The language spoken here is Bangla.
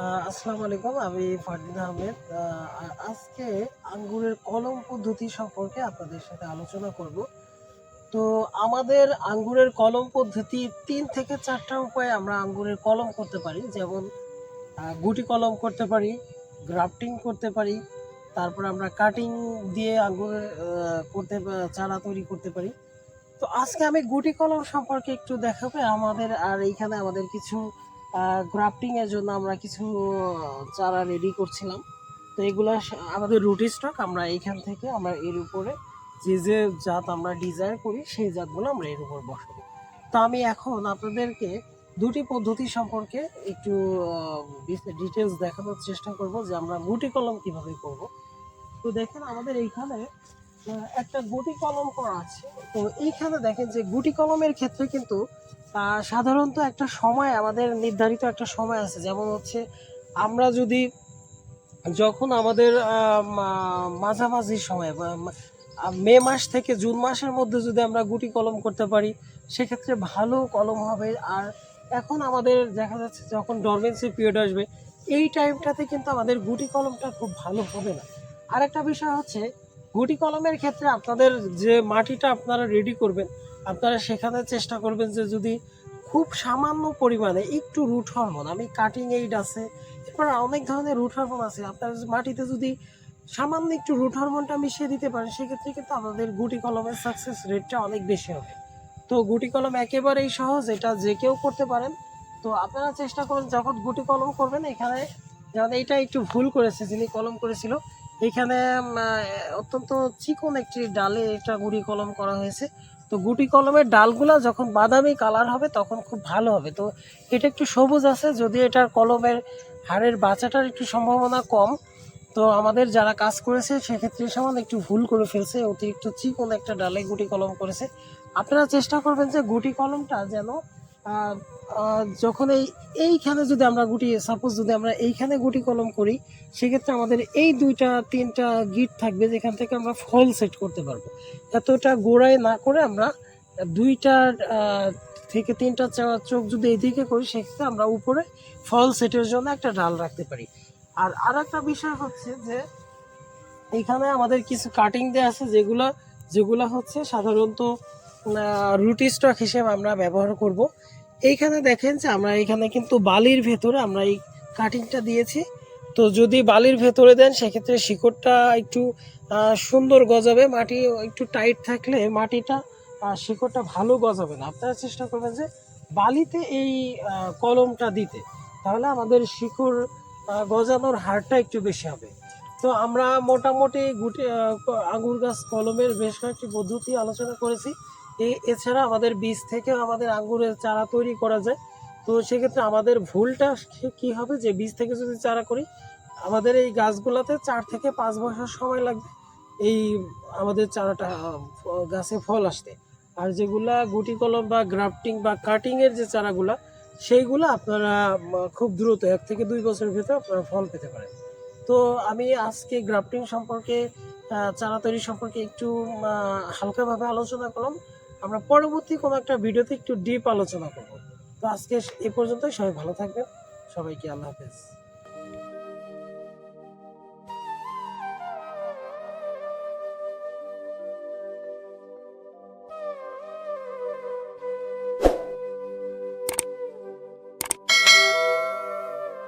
আসসালামু আলাইকুম, আমি ফারদিন আহমেদ। আজকে আঙ্গুরের কলম পদ্ধতি সম্পর্কে আপনাদের সাথে আলোচনা করব। তো আমাদের আঙ্গুরের কলম পদ্ধতি তিন থেকে চারটা উপায়ে আমরা আঙ্গুরের কলম করতে পারি, যেমন গুটি কলম করতে পারি, গ্রাফটিং করতে পারি, তারপর আমরা কাটিং দিয়ে আঙ্গুরের করতে চারা তৈরি করতে পারি। তো আজকে আমি গুটি কলম সম্পর্কে একটু দেখাবো, আমাদের আর এইখানে আমাদের কিছু গ্রাফটিং এর জন্য আমরা কিছু চারা রেডি করছিলাম। তো এগুলো আমাদের রুটি স্টক আমরা এইখান থেকে আমরা এর উপরে যে যে জাত আমরা ডিজাইন করি, সেই জাতগুলো আমরা এর উপর বসাবো। তো আমি এখন আপনাদেরকে দুটি পদ্ধতি সম্পর্কে একটু ডিটেলস দেখানোর চেষ্টা করব যে আমরা গুটি কলম কীভাবে করব। তো দেখেন আমাদের এইখানে একটা গুটি কলম করা আছে। তো এইখানে দেখেন যে গুটি কলমের ক্ষেত্রে কিন্তু সাধারণত একটা সময় আমাদের নির্ধারিত একটা সময় আছে। যেমন হচ্ছে, আমরা যদি যখন আমাদের মাঝামাঝি সময় মে মাস থেকে জুন মাসের মধ্যে যদি আমরা গুটি কলম করতে পারি, সেক্ষেত্রে ভালো কলম হবে। আর এখন আমাদের দেখা যাচ্ছে, যখন ডরমেন্সি পিরিয়ড আসবে, এই টাইমটাতে কিন্তু আমাদের গুটি কলমটা খুব ভালো হবে না। আর একটা বিষয় হচ্ছে গুটি কলমের ক্ষেত্রে আপনাদের যে মাটিটা আপনারা রেডি করবেন, আপনারা সেখানে চেষ্টা করবেন যে যদি খুব সামান্য পরিমাণে একটু রুট হরমোন আমি কাটিং এইড আছে, এরপর অনেক ধরনের রুট হরমোন আছে, আপনার মাটিতে যদি সামান্য একটু রুট হরমোনটা মিশিয়ে দিতে পারেন, সেক্ষেত্রে কিন্তু আমাদের গুটি কলমের সাকসেস রেটটা অনেক বেশি হবে। তো গুটি কলম একেবারেই সহজ, এটা যে কেউ করতে পারেন। তো আপনারা চেষ্টা করুন, যখন গুটি কলম করবেন, এখানে যেমন এইটা একটু ভুল করেছে, যিনি কলম করেছিল এখানে অত্যন্ত চিকন একটি ডালে এটা গুটি কলম করা হয়েছে। তো গুটি কলমের ডালগুলা যখন বাদামি কালার হবে, তখন খুব ভালো হবে। তো এটা একটু সবুজ আছে যদি এটার কলমের হাড়ের বাঁচাটার একটু সম্ভাবনা কম। তো আমাদের যারা কাজ করেছে, সেক্ষেত্রে সমান একটু ভুল করে ফেলছে। অতিরিক্ত চিকন একটা ডালে গুটি কলম করেছে। আপনারা চেষ্টা করবেন যে গুটি কলমটা যেন যখন এই এইখানে যদি আমরা গুটি সাপোজ যদি আমরা এইখানে গুটি কলম করি সেক্ষেত্রে আমাদের এই দুইটা তিনটা গিট থাকবে যেখান থেকে আমরা ফল সেট করতে পারব। এতটা গোড়ায় না করে আমরা দুইটা আহ, থেকে তিনটা চোখ যদি এইদিকে করি সেক্ষেত্রে আমরা উপরে ফল সেটের জন্য একটা ডাল রাখতে পারি। আর আর একটা বিষয় হচ্ছে যে এখানে আমাদের কিছু কাটিং দেওয়া আছে যেগুলো যেগুলো হচ্ছে সাধারণত রুটি স্টক হিসেবে আমরা ব্যবহার করব। এইখানে দেখেন যে আমরা এখানে কিন্তু বালির ভেতরে আমরা এই কাটিংটা দিয়েছি। তো যদি বালির ভেতরে দেন, সেক্ষেত্রে শিকড়টা একটু সুন্দর গজাবে। মাটি একটু টাইট থাকলে মাটিটা শিকড়টা ভালো গজাবে না। আপনারা চেষ্টা করবেন যে বালিতে এই কলমটা দিতে। তাহলে আমাদের শিকড় গজানোর হারটা একটু বেশি হবে। তো আমরা মোটামুটি গুটি আঙুর গাছ, কলমের বেশ কয়েকটি পদ্ধতি আলোচনা করেছি। এছাড়া আমাদের বীজ থেকে আমাদের আঙ্গুরের চারা তৈরি করা যায়। তো সেক্ষেত্রে আমাদের ভুলটা কি- হবে? যে বীজ থেকে যদি চারা করি, আমাদের এই গাছগুলোতে চার থেকে পাঁচ বছর সময় লাগবে এই আমাদের চারাটা, গাছে ফল আসতে। আর যেগুলা গুটি কলম বা গ্রাফটিং বা কাটিং এর যে চারাগুলা, সেইগুলো আপনারা খুব দ্রুত এক থেকে দুই বছরের ভিতরে আপনারা ফল পেতে পারেন। তো আমি আজকে গ্রাফটিং সম্পর্কে চারা তৈরি সম্পর্কে একটু হালকাভাবে আলোচনা করলাম। আমরা পরবর্তী কোনো একটা ভিডিওতে একটু ডিপ আলোচনা করব। তো আজকে এ পর্যন্তই, সবাই ভালো থাকবেন। সবাইকে আল্লাহ হাফেজ।